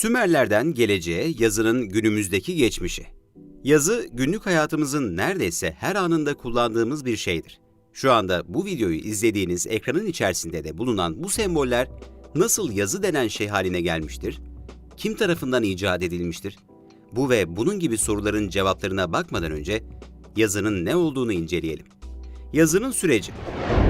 Sümerlerden geleceğe yazının günümüzdeki geçmişi. Yazı günlük hayatımızın neredeyse her anında kullandığımız bir şeydir. Şu anda bu videoyu izlediğiniz ekranın içerisinde de bulunan bu semboller nasıl yazı denen şey haline gelmiştir? Kim tarafından icat edilmiştir? Bu ve bunun gibi soruların cevaplarına bakmadan önce yazının ne olduğunu inceleyelim. Yazının süreci.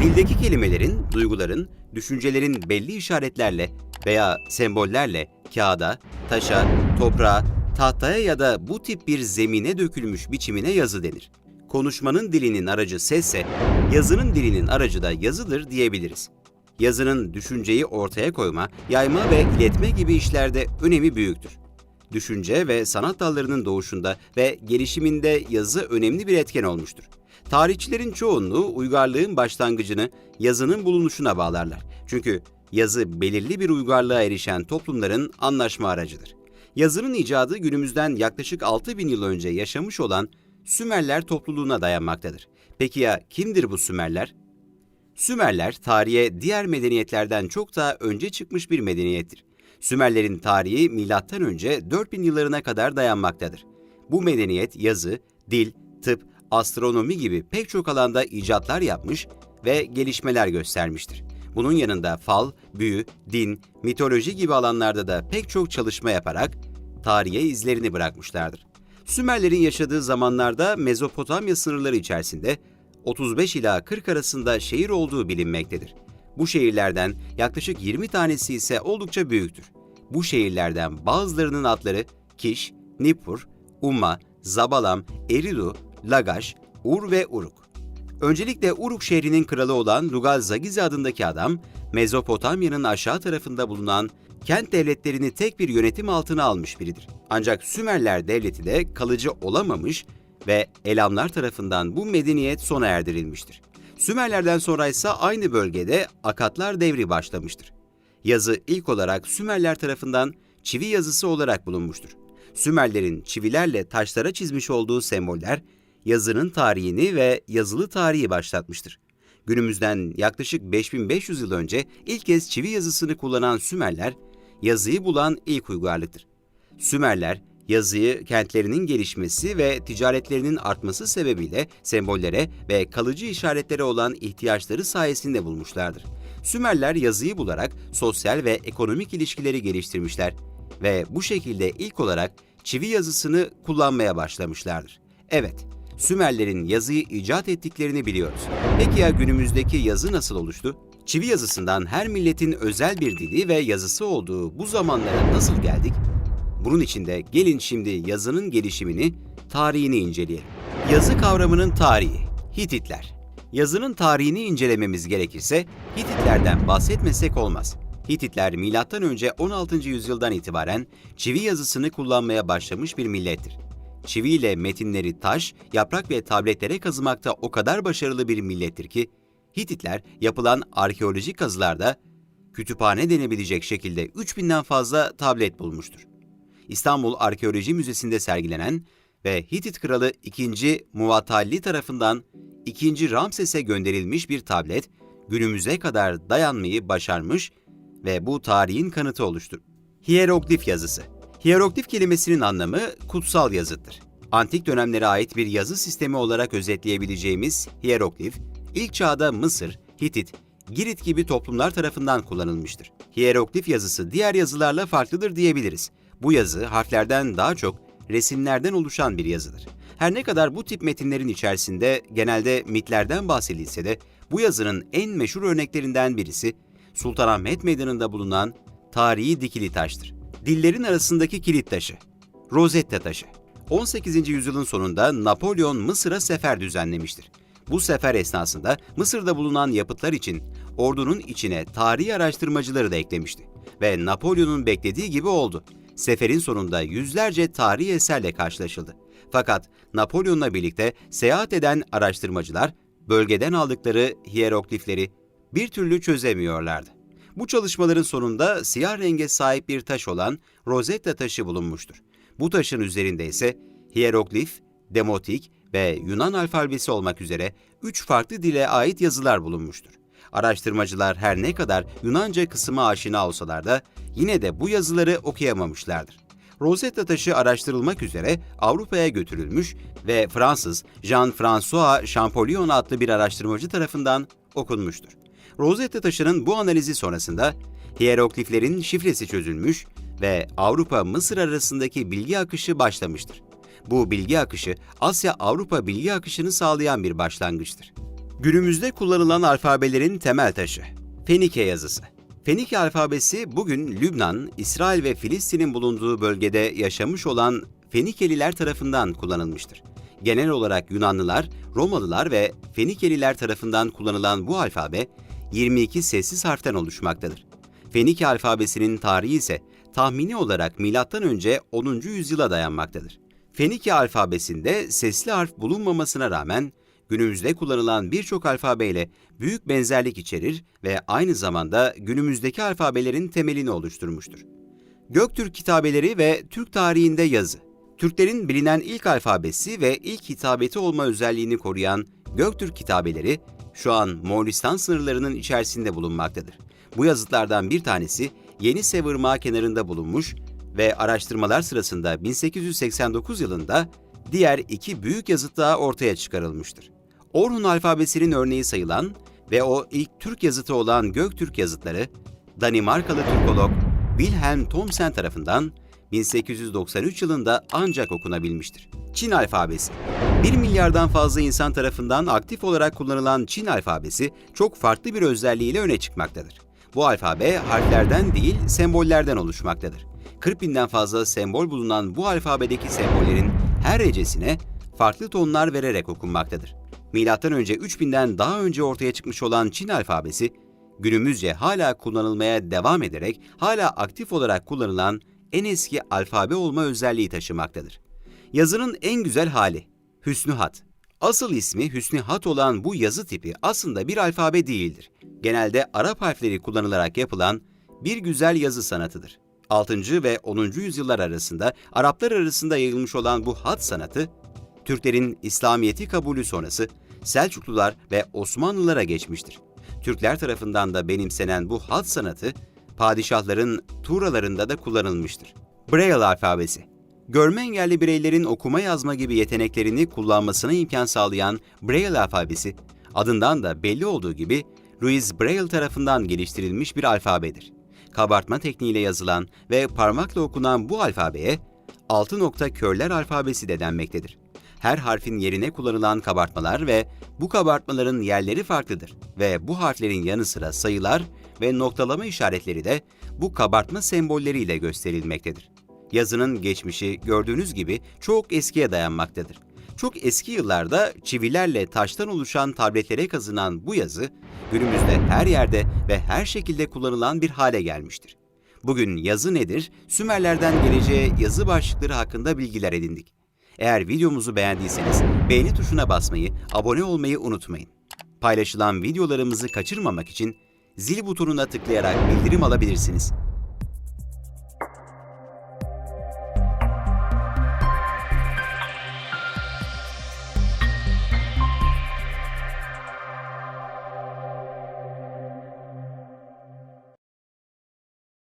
Dildeki kelimelerin, duyguların, düşüncelerin belli işaretlerle veya sembollerle kağıda, taşa, toprağa, tahtaya ya da bu tip bir zemine dökülmüş biçimine yazı denir. Konuşmanın dilinin aracı sesse, yazının dilinin aracı da yazıdır diyebiliriz. Yazının düşünceyi ortaya koyma, yayma ve iletme gibi işlerde önemi büyüktür. Düşünce ve sanat dallarının doğuşunda ve gelişiminde yazı önemli bir etken olmuştur. Tarihçilerin çoğunluğu uygarlığın başlangıcını yazının bulunuşuna bağlarlar. Çünkü yazı belirli bir uygarlığa erişen toplumların anlaşma aracıdır. Yazının icadı günümüzden yaklaşık 6000 yıl önce yaşamış olan Sümerler topluluğuna dayanmaktadır. Peki ya kimdir bu Sümerler? Sümerler tarihe diğer medeniyetlerden çok daha önce çıkmış bir medeniyettir. Sümerlerin tarihi milattan önce 4000 yıllarına kadar dayanmaktadır. Bu medeniyet yazı, dil, tıp, astronomi gibi pek çok alanda icatlar yapmış ve gelişmeler göstermiştir. Bunun yanında fal, büyü, din, mitoloji gibi alanlarda da pek çok çalışma yaparak tarihe izlerini bırakmışlardır. Sümerlerin yaşadığı zamanlarda Mezopotamya sınırları içerisinde 35 ila 40 arasında şehir olduğu bilinmektedir. Bu şehirlerden yaklaşık 20 tanesi ise oldukça büyüktür. Bu şehirlerden bazılarının adları Kiş, Nippur, Umma, Zabalam, Eridu, Lagaş, Ur ve Uruk. Öncelikle Uruk şehrinin kralı olan Lugal Zagizi adındaki adam, Mezopotamya'nın aşağı tarafında bulunan kent devletlerini tek bir yönetim altına almış biridir. Ancak Sümerler devleti de kalıcı olamamış ve Elamlar tarafından bu medeniyet sona erdirilmiştir. Sümerlerden sonra ise aynı bölgede Akatlar devri başlamıştır. Yazı ilk olarak Sümerler tarafından çivi yazısı olarak bulunmuştur. Sümerlerin çivilerle taşlara çizmiş olduğu semboller yazının tarihini ve yazılı tarihi başlatmıştır. Günümüzden yaklaşık 5500 yıl önce ilk kez çivi yazısını kullanan Sümerler, yazıyı bulan ilk uygarlıktır. Sümerler, yazıyı kentlerinin gelişmesi ve ticaretlerinin artması sebebiyle sembollere ve kalıcı işaretlere olan ihtiyaçları sayesinde bulmuşlardır. Sümerler yazıyı bularak sosyal ve ekonomik ilişkileri geliştirmişler ve bu şekilde ilk olarak çivi yazısını kullanmaya başlamışlardır. Evet, Sümerlerin yazıyı icat ettiklerini biliyoruz. Peki ya günümüzdeki yazı nasıl oluştu? Çivi yazısından her milletin özel bir dili ve yazısı olduğu bu zamanlara nasıl geldik? Bunun için de gelin şimdi yazının gelişimini, tarihini inceleyelim. Yazı kavramının tarihi, Hititler. Yazının tarihini incelememiz gerekirse Hititlerden bahsetmesek olmaz. Hititler önce 16. yüzyıldan itibaren çivi yazısını kullanmaya başlamış bir millettir. Çivi ile metinleri taş, yaprak ve tabletlere kazımakta o kadar başarılı bir millettir ki Hititler yapılan arkeolojik kazılarda kütüphane denebilecek şekilde 3000'den fazla tablet bulmuştur. İstanbul Arkeoloji Müzesi'nde sergilenen ve Hitit Kralı 2. Muvatalli tarafından 2. Ramses'e gönderilmiş bir tablet günümüze kadar dayanmayı başarmış ve bu tarihin kanıtı oluştur. Hieroglif yazısı. Hieroglif kelimesinin anlamı kutsal yazıttır. Antik dönemlere ait bir yazı sistemi olarak özetleyebileceğimiz hieroglif, ilk çağda Mısır, Hitit, Girit gibi toplumlar tarafından kullanılmıştır. Hieroglif yazısı diğer yazılarla farklıdır diyebiliriz. Bu yazı harflerden daha çok resimlerden oluşan bir yazıdır. Her ne kadar bu tip metinlerin içerisinde genelde mitlerden bahsedilse de bu yazının en meşhur örneklerinden birisi Sultanahmet Meydanı'nda bulunan tarihi dikili taştır. Dillerin arasındaki kilit taşı, Rosetta taşı. 18. yüzyılın sonunda Napolyon Mısır'a sefer düzenlemiştir. Bu sefer esnasında Mısır'da bulunan yapıtlar için ordunun içine tarihi araştırmacıları da eklemişti. Ve Napolyon'un beklediği gibi oldu. Seferin sonunda yüzlerce tarihi eserle karşılaşıldı. Fakat Napolyon'la birlikte seyahat eden araştırmacılar bölgeden aldıkları hieroglifleri bir türlü çözemiyorlardı. Bu çalışmaların sonunda siyah renge sahip bir taş olan Rosetta taşı bulunmuştur. Bu taşın üzerinde ise hieroglif, demotik ve Yunan alfabesi olmak üzere üç farklı dile ait yazılar bulunmuştur. Araştırmacılar her ne kadar Yunanca kısmı aşina olsalar da yine de bu yazıları okuyamamışlardır. Rosetta taşı araştırılmak üzere Avrupa'ya götürülmüş ve Fransız Jean-François Champollion adlı bir araştırmacı tarafından okunmuştur. Rosetta taşının bu analizi sonrasında hierogliflerin şifresi çözülmüş ve Avrupa-Mısır arasındaki bilgi akışı başlamıştır. Bu bilgi akışı Asya-Avrupa bilgi akışını sağlayan bir başlangıçtır. Günümüzde kullanılan alfabelerin temel taşı Fenike yazısı. Fenike alfabesi bugün Lübnan, İsrail ve Filistin'in bulunduğu bölgede yaşamış olan Fenikeliler tarafından kullanılmıştır. Genel olarak Yunanlılar, Romalılar ve Fenikeliler tarafından kullanılan bu alfabe 22 sessiz harften oluşmaktadır. Fenike alfabesinin tarihi ise tahmini olarak M.Ö. 10. yüzyıla dayanmaktadır. Fenike alfabesinde sesli harf bulunmamasına rağmen günümüzde kullanılan birçok alfabeyle büyük benzerlik içerir ve aynı zamanda günümüzdeki alfabelerin temelini oluşturmuştur. Göktürk kitabeleri ve Türk tarihinde yazı. Türklerin bilinen ilk alfabesi ve ilk hitabeti olma özelliğini koruyan Göktürk kitabeleri şu an Moğolistan sınırlarının içerisinde bulunmaktadır. Bu yazıtlardan bir tanesi Yeni Sevırmağı kenarında bulunmuş ve araştırmalar sırasında 1889 yılında diğer iki büyük yazıt daha ortaya çıkarılmıştır. Orhun alfabesinin örneği sayılan ve o ilk Türk yazıtı olan Göktürk yazıtları, Danimarkalı Türkolog Wilhelm Thomsen tarafından 1893 yılında ancak okunabilmiştir. Çin alfabesi 1 milyardan fazla insan tarafından aktif olarak kullanılan Çin alfabesi çok farklı bir özelliğiyle öne çıkmaktadır. Bu alfabe harflerden değil sembollerden oluşmaktadır. 40 binden fazla sembol bulunan bu alfabedeki sembollerin her hecesine farklı tonlar vererek okunmaktadır. Milattan önce 3000'den daha önce ortaya çıkmış olan Çin alfabesi, günümüzce hala kullanılmaya devam ederek hala aktif olarak kullanılan en eski alfabe olma özelliği taşımaktadır. Yazının en güzel hali Hüsnü Hat. Asıl ismi Hüsnü Hat olan bu yazı tipi aslında bir alfabe değildir. Genelde Arap harfleri kullanılarak yapılan bir güzel yazı sanatıdır. 6. ve 10. yüzyıllar arasında Araplar arasında yayılmış olan bu hat sanatı, Türklerin İslamiyet'i kabulü sonrası Selçuklular ve Osmanlılara geçmiştir. Türkler tarafından da benimsenen bu hat sanatı, padişahların tuğralarında da kullanılmıştır. Braille alfabesi Görme engelli bireylerin okuma yazma gibi yeteneklerini kullanmasına imkan sağlayan Braille alfabesi, adından da belli olduğu gibi Louis Braille tarafından geliştirilmiş bir alfabedir. Kabartma tekniğiyle yazılan ve parmakla okunan bu alfabeye altı nokta körler alfabesi de denmektedir. Her harfin yerine kullanılan kabartmalar ve bu kabartmaların yerleri farklıdır ve bu harflerin yanı sıra sayılar ve noktalama işaretleri de bu kabartma sembolleriyle gösterilmektedir. Yazının geçmişi gördüğünüz gibi çok eskiye dayanmaktadır. Çok eski yıllarda çivilerle taştan oluşan tabletlere kazınan bu yazı günümüzde her yerde ve her şekilde kullanılan bir hale gelmiştir. Bugün yazı nedir? Sümerlerden geleceğe yazı başlıkları hakkında bilgiler edindik. Eğer videomuzu beğendiyseniz beğeni tuşuna basmayı, abone olmayı unutmayın. Paylaşılan videolarımızı kaçırmamak için zil butonuna tıklayarak bildirim alabilirsiniz.